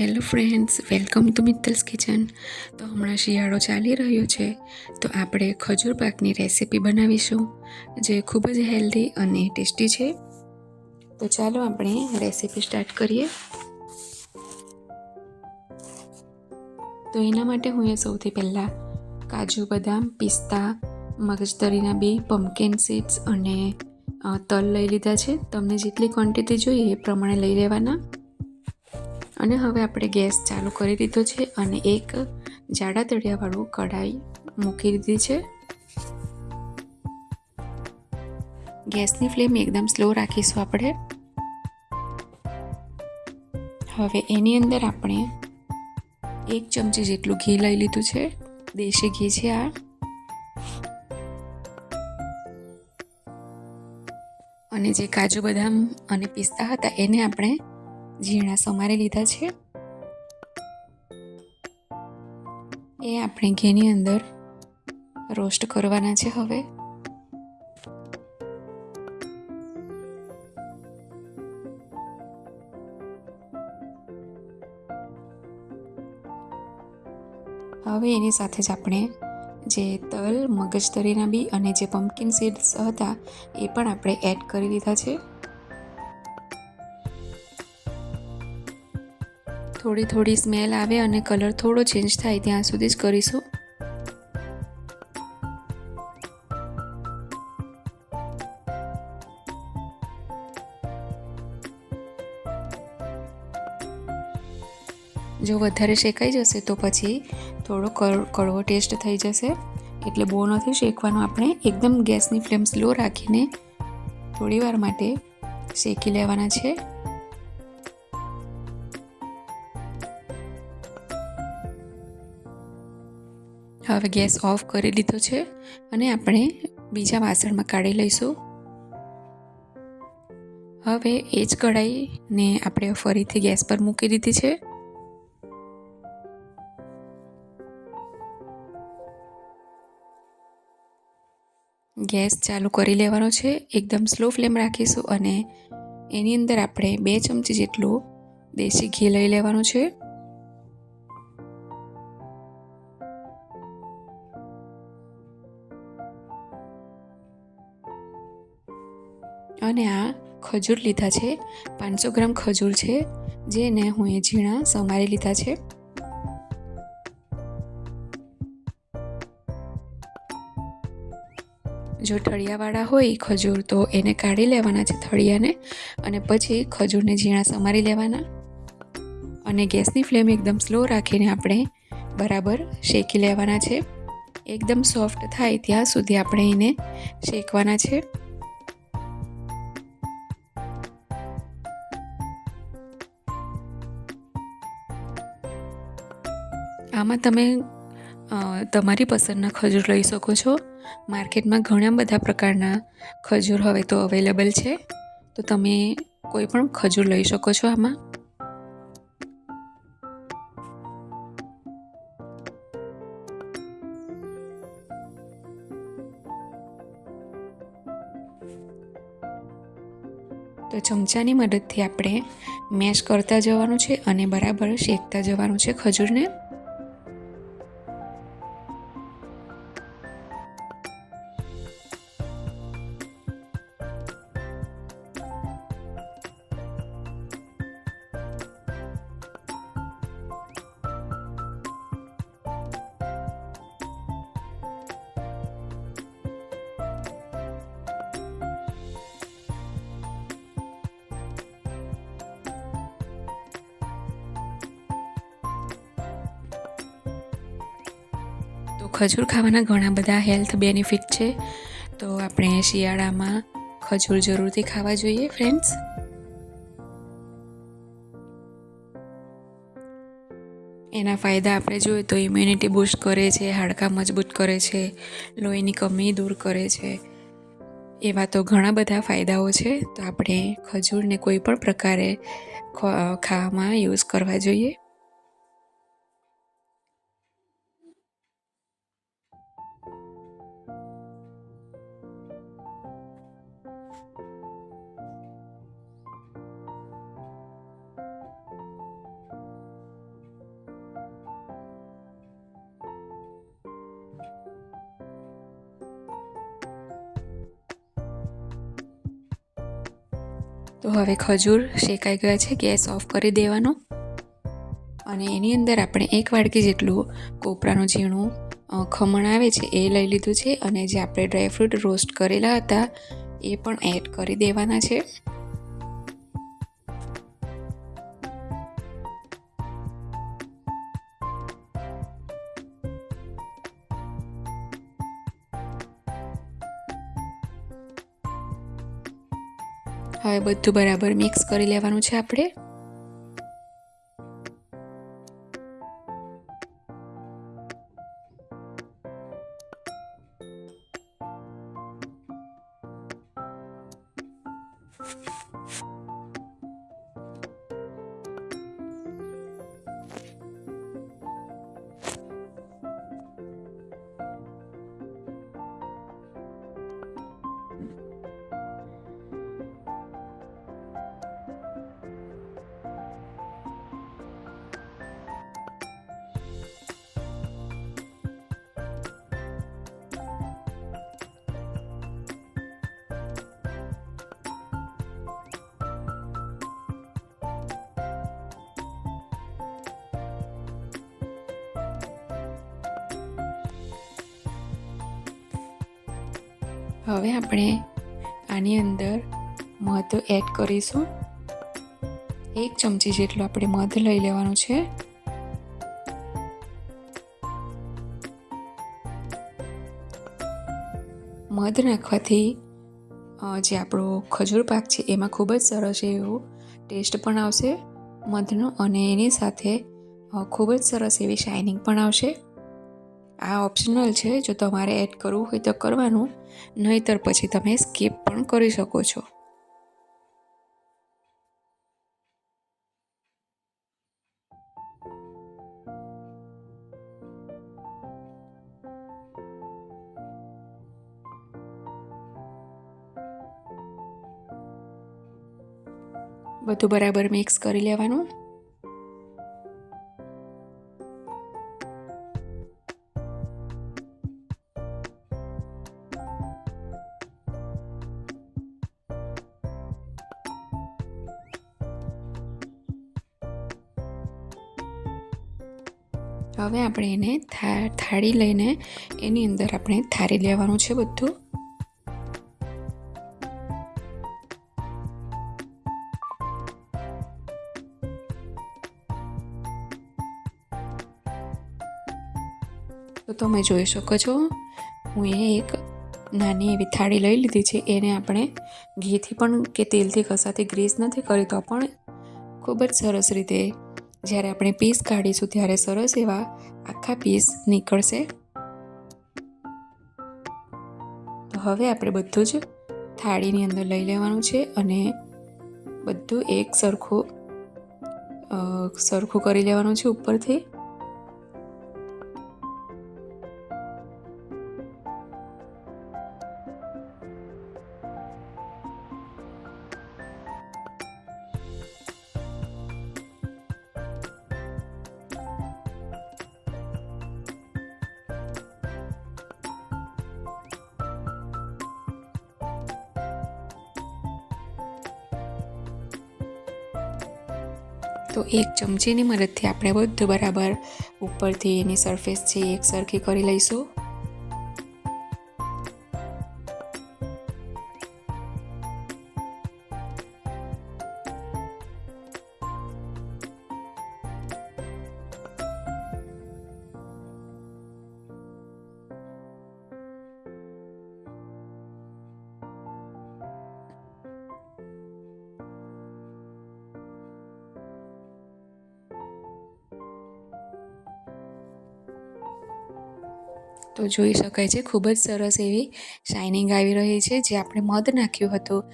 Hello friends, welcome to Mittal's kitchen. તો હમણાં શિયાળો ચાલી રહ્યો છે, તો આપણે ખજૂર પાકની રેસીપી બનાવીશું, જે ખૂબ જ હેલ્ધી અને ટેસ્ટી છે. તો ચાલો આપણે રેસીપી સ્ટાર્ટ કરીએ. તો એના માટે હું એ સૌથી પહેલાં કાજુ બદામ, પિસ્તા મગજતરીના બી પમ્પકિન સીડ્સ અને તલ લઈ લીધા છે. તમને જેટલી ક્વોન્ટિટી જોઈએ એ પ્રમાણે લઈ લેવાના. અને હવે આપણે ગેસ ચાલુ કરી દીધો છે અને એક જાડા તળિયાવાળું કઢાઈ મૂકી દીધી છે. ગેસની ફ્લેમ એકદમ સ્લો રાખીશું આપણે. હવે એની અંદર આપણે એક ચમચી જેટલું ઘી લઈ લીધું છે. દેશી ઘી છે આ. અને જે કાજુ બદામ અને પિસ્તા હતા એને આપણે ઝીણા સમારી લીધા છે. એ આપણે ઘીની અંદર રોસ્ટ કરવાના છે હવે. હવે એની સાથે જ આપણે જે તલ, મગજતરીના બી અને જે પમ્પકિન સીડ્સ હતા, એ પણ આપણે એડ કરી દીધા છે. થોડી થોડી સ્મેલ આવે અને કલર થોડો ચેન્જ થાય ત્યાં સુધી જ કરીશું. જો વધારે શેકાઈ જશે તો પછી થોડો કડ- કડવો ટેસ્ટ થઈ જશે. એટલે બહુ નથી શેકવાનો આપણે. એકદમ ગેસની ફ્લેમ સ્લો રાખીને થોડી વાર માટે શેકી લેવાના છે. હવે ગેસ ઓફ કરી દીધો છે અને આપણે બીજા વાસણમાં કાઢી લઈશું. હવે એ જ કઢાઈને આપણે ફરીથી ગેસ પર મૂકી દીધી છે. ગેસ ચાલુ કરી લેવાનો છે. એકદમ સ્લો ફ્લેમ રાખીશું અને એની અંદર આપણે બે ચમચી જેટલું દેશી ઘી લઈ લેવાનું છે. અને આ ખજૂર લીધા છે. પાંચસો ગ્રામ ખજૂર છે, જેને હું એ ઝીણા સમારી લીધા છે. જો ઠળિયાવાળા હોય ખજૂર, તો એને કાઢી લેવાના છે થળિયાને અને પછી ખજૂરને ઝીણા સમારી લેવાના. અને ગેસની ફ્લેમ એકદમ સ્લો રાખીને આપણે બરાબર શેકી લેવાના છે. એકદમ સોફ્ટ થાય ત્યાં સુધી આપણે એને શેકવાના છે. આમાં તમે તમારી પસંદના ખજૂર લઈ શકો છો. માર્કેટમાં ઘણા બધા પ્રકારના ખજૂર હવે તો અવેલેબલ છે. તો તમે કોઈ પણ ખજૂર લઈ શકો છો આમાં. તો ચમચાની મદદથી આપણે મેશ કરતા જવાનું છે અને બરાબર શેકતા જવાનું છે ખજૂરને. ખજૂર ખાવાના ઘણા બધા હેલ્થ બેનિફિટ છે. તો આપણે શિયાળામાં ખજૂર જરૂરથી ખાવા જોઈએ ફ્રેન્ડ્સ એના ફાયદા આપણે જોઈએ તો ઇમ્યુનિટી બૂસ્ટ કરે છે, હાડકાં મજબૂત કરે છે, લોહીની કમી દૂર કરે છે. એવા તો ઘણા બધા ફાયદાઓ છે. તો આપણે ખજૂરને કોઈ પણ પ્રકારે ખાવામાં યુઝ કરવા જોઈએ. તો હવે ખજૂર શેકાઈ ગયા છે, ગેસ ઓફ કરી દેવાનો. અને એની અંદર આપણે એક વાડકી જેટલું કોપરાનું ઝીણું ખમણ આવે છે, એ લઈ લીધું છે. અને જે આપણે ડ્રાયફ્રૂટ રોસ્ટ કરેલા હતા, એ પણ એડ કરી દેવાના છે. હવે બધું બરાબર મિક્સ કરી લેવાનું છે આપણે. હવે આપણે આની અંદર મધ એડ કરીશું. એક ચમચી જેટલું આપણે મધ લઈ લેવાનું છે. મધ નાખવાથી જે આપણો ખજૂર પાક છે એમાં ખૂબ જ સરસ એવું ટેસ્ટ પણ આવશે. મધનો અને એની સાથે ખૂબ જ સરસ એવી શાઇનિંગ પણ આવશે. આ ઓપ્શનલ છે, જો તમારે એડ કરવું હોય તો કરવાનું, નહીતર પછી તમે સ્કીપ પણ કરી શકો છો. બધું બરાબર મિક્સ કરી લેવાનું. હવે આપણે એને થાળી લઈને એની અંદર આપણે થારી લેવાનું છે બધું. તો તમે જોઈ શકો છો, હું એ એક નાની એવી થાળી લઈ લીધી છે. એને આપણે ઘીથી પણ કે તેલથી કસાથી ગ્રીસ નથી કરી તો પણ ખૂબ જ સરસ રીતે જ્યારે આપણે પીસ કાઢીશું ત્યારે સરસ એવા આખા પીસ નીકળશે. તો હવે આપણે બધું જ થાળીની અંદર લઈ લેવાનું છે અને બધું એક સરખું સરખું કરી લેવાનું છે ઉપરથી. તો એક ચમચીની મદદથી આપણે બધું બરાબર ઉપરથી એની સરફેસ છે એક સરખી કરી લઈશું. તો જોઈ શકાય છે. ખૂબ જ સરસ એવી શાઇનિંગ આવી રહી છે. જે આપણે મધ નાખ્યું હતું,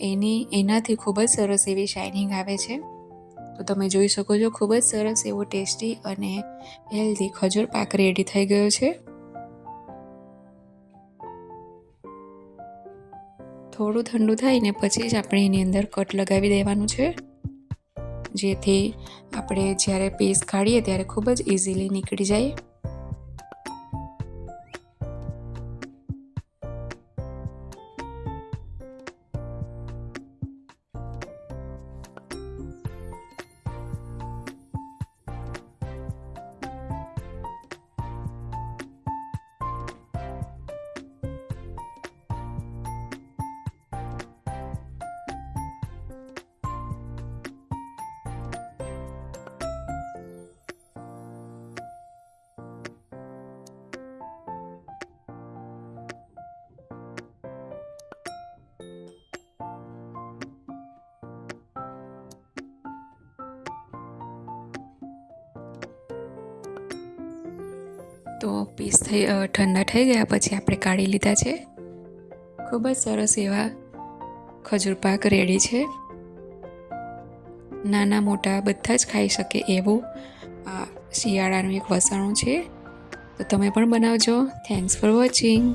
એની, એનાથી ખૂબ જ સરસ એવી શાઇનિંગ આવે છે. તો તમે જોઈ શકો છો, ખૂબ જ સરસ એવો ટેસ્ટી અને હેલ્ધી ખજૂર પાક રેડી થઈ ગયો છે. થોડું ઠંડુ થાય ને પછી જ આપણે એની અંદર કટ લગાવી દેવાનું છે. જેથી આપણે જ્યારે પીસ કાઢીએ ત્યારે ખૂબ જ ઇઝીલી નીકળી જાય. તો પીસ થઈ ઠંડા થઈ ગયા પછી આપણે કાઢી લીધા છે. ખૂબ જ સરસ એવા ખજૂર પાક રેડી છે. નાના મોટા બધા જ ખાઈ શકે એવું, આ શિયાળાનું એક વસાણું છે. તો તમે પણ બનાવજો. Thanks for watching